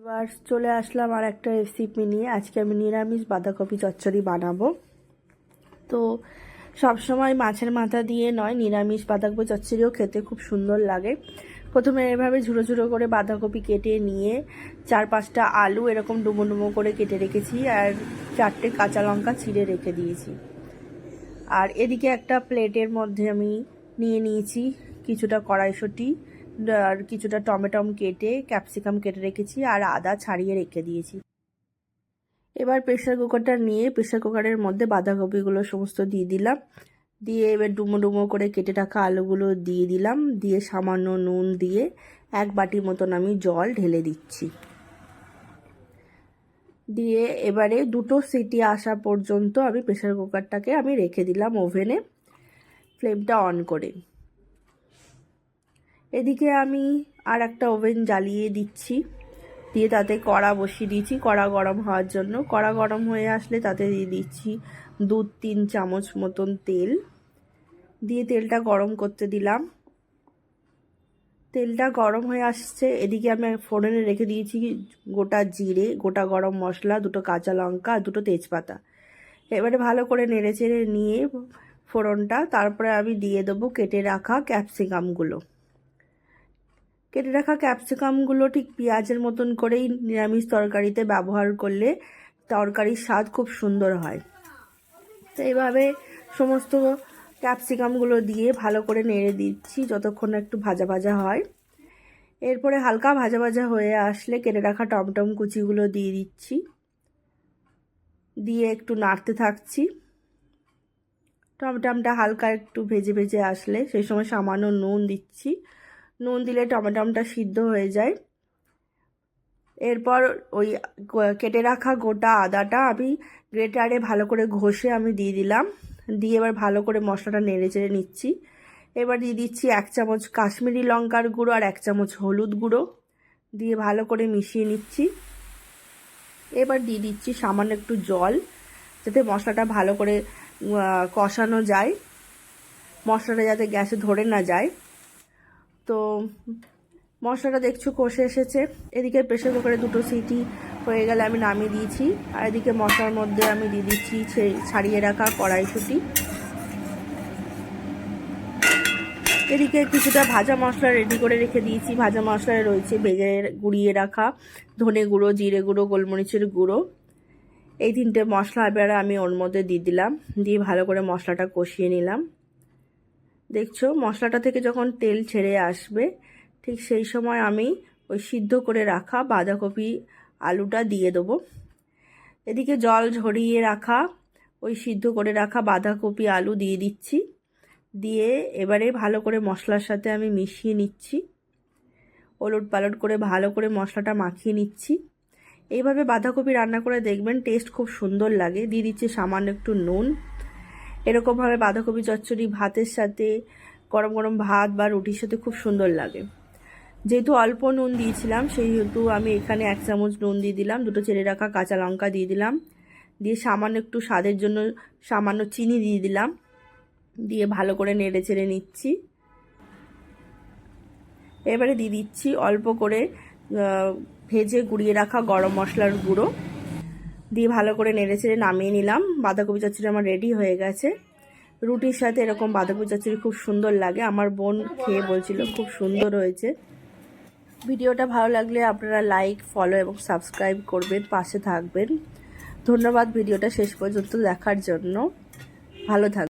এবার চলে আসলাম আর একটা রেসিপি নিয়ে। আজকে আমি নিরামিষ বাঁধাকপি চচ্চড়ি বানাবো। তো সবসময় মাছের মাথা দিয়ে নয়, নিরামিষ বাঁধাকপি চচ্চড়িও খেতে খুব সুন্দর লাগে। প্রথমে এভাবে ঝুড়ো ঝুড়ো করে বাঁধাকপি কেটে নিয়ে চার পাঁচটা আলু এরকম ডুমো ডুমো করে কেটে রেখেছি আর চারটে কাঁচা লঙ্কা ছিঁড়ে রেখে দিয়েছি। আর এদিকে একটা প্লেটের মধ্যে আমি নিয়ে নিয়েছি কিছুটা কড়াইশুঁটি আর কিছুটা টমেটম কেটে, ক্যাপসিকাম কেটে রেখেছি আর আদা ছাড়িয়ে রেখে দিয়েছি। এবার প্রেশার কুকারটা নিয়ে প্রেশার কুকারের মধ্যে বাঁধাকপিগুলো সমস্ত দিয়ে দিলাম। দিয়ে এবার ডুমো ডুমো করে কেটে রাখা আলুগুলো দিয়ে দিলাম। দিয়ে সামান্য নুন দিয়ে এক বাটি মতন আমি জল ঢেলে দিচ্ছি। দিয়ে এবারে দুটো সিটি আসা পর্যন্ত আমি প্রেশার কুকারটাকে আমি রেখে দিলাম ওভেনে। ফ্লেমটা অন করে। এদিকে আমি আর একটা ওভেন জ্বালিয়ে দিচ্ছি। দিয়ে তাতে কড়া বসিয়ে দিয়েছি, কড়া গরম হওয়ার জন্য। কড়া গরম হয়ে আসলে তাতে দিয়ে দিচ্ছি দু তিন চামচ মতন তেল। দিয়ে তেলটা গরম করতে দিলাম। তেলটা গরম হয়ে আসছে, এদিকে আমি ফোড়নে রেখে দিয়েছি গোটা জিরে, গোটা গরম মশলা, দুটো কাঁচা লঙ্কা, আর দুটো তেজপাতা। এবারে ভালো করে নেড়ে চেড়ে নিয়ে ফোড়নটা, তারপরে আমি দিয়ে দেবো কেটে রাখা ক্যাপসিকামগুলো। কেটে রাখা ক্যাপসিকামগুলো ঠিক পেঁয়াজের মতন করেই নিরামিষ তরকারিতে ব্যবহার করলে তরকারির স্বাদ খুব সুন্দর হয়। তো এইভাবে সমস্ত ক্যাপসিকামগুলো দিয়ে ভালো করে নেড়ে দিচ্ছি যতক্ষণ একটু ভাজা ভাজা হয়। এরপরে হালকা ভাজা ভাজা হয়ে আসলে কেটে রাখা টমটম কুচিগুলো দিয়ে দিচ্ছি। দিয়ে একটু নাড়তে থাকছি। টমটমটা হালকা একটু ভেজে ভেজে আসলে সেই সময় সামান্য নুন দিচ্ছি। নুন দিলে টমেটমটা সিদ্ধ হয়ে যায়। এরপর ওই কেটে রাখা গোটা আদাটা আমি গ্রেটারে ভালো করে ঘষে আমি দিয়ে দিলাম। দিয়ে এবার ভালো করে মশলাটা নেড়ে চেড়ে নিচ্ছি। এবার দিয়ে দিচ্ছি এক চামচ কাশ্মীরি লঙ্কার গুঁড়ো আর এক চামচ হলুদ গুঁড়ো। দিয়ে ভালো করে মিশিয়ে নিচ্ছি। এবার দিয়ে দিচ্ছি সামান্য একটু জল, যাতে মশলাটা ভালো করে কষানো যায়। মশলাটা যাতে গ্যাসে ধরে না যায়। তো মশলাটা দেখছ কষে এসেছে। এদিকে প্রেশার কুকারে দুটো সিটি হয়ে গেলে আমি নামিয়ে দিয়েছি। আর এদিকে মশলার মধ্যে আমি দিয়ে দিচ্ছি ছাড়িয়ে রাখা কড়াইশুঁটি। এদিকে কিছুটা ভাজা মশলা রেডি করে রেখে দিয়েছি। ভাজা মশলায় রয়েছে বেগে গুঁড়িয়ে রাখা ধনে গুঁড়ো, জিরে গুঁড়ো, গোলমরিচের গুঁড়ো। এই তিনটে মশলা এবার আমি ওর মধ্যে দিয়ে দিলাম। দিয়ে ভালো করে মশলাটা কষিয়ে নিলাম। দেখছ, মশলাটা থেকে যখন তেল ছেড়ে আসবে, ঠিক সেই সময় আমি ওই সিদ্ধ করে রাখা বাঁধাকপি আলুটা দিয়ে দেবো। এদিকে জল ঝরিয়ে রাখা, ওই সিদ্ধ করে রাখা বাঁধাকপি আলু দিয়ে দিচ্ছি। দিয়ে এবারে ভালো করে মশলার সাথে আমি মিশিয়ে নিচ্ছি। ওলট পালট করে ভালো করে মশলাটা মাখিয়ে নিচ্ছি। এইভাবে বাঁধাকপি রান্না করে দেখবেন, টেস্ট খুব সুন্দর লাগে। দিয়ে দিচ্ছি সামান্য একটু নুন। এরকমভাবে বাঁধাকপি চচ্চড়ি, ভাতের সাথে গরম গরম ভাত বা রুটির সাথে খুব সুন্দর লাগে। যেহেতু অল্প নুন দিয়েছিলাম, সেহেতু আমি এখানে এক চামচ নুন দিয়ে দিলাম, দুটো চেড়ে রাখা কাঁচা লঙ্কা দিয়ে দিলাম। দিয়ে সামান্য একটু স্বাদের জন্য সামান্য চিনি দিয়ে দিলাম। দিয়ে ভালো করে নেড়ে চেড়ে নিচ্ছি। এবারে দিয়ে দিচ্ছি অল্প করে ভেজে গুঁড়িয়ে রাখা গরম মশলার গুঁড়ো। দিয়ে ভালো করে নেড়ে চেড়ে নামিয়ে নিলাম। বাঁধাকপি চচ্চড়ি আমার রেডি হয়ে গেছে। রুটির সাথে এরকম বাঁধাকপি চচ্চড়ি খুব সুন্দর লাগে। আমার বোন খেয়ে বলছিল খুব সুন্দর হয়েছে। ভিডিওটা ভালো লাগলে আপনারা লাইক ফলো এবং সাবস্ক্রাইব করবেন, পাশে থাকবেন। ধন্যবাদ ভিডিওটা শেষ পর্যন্ত দেখার জন্য। ভালো থাকবেন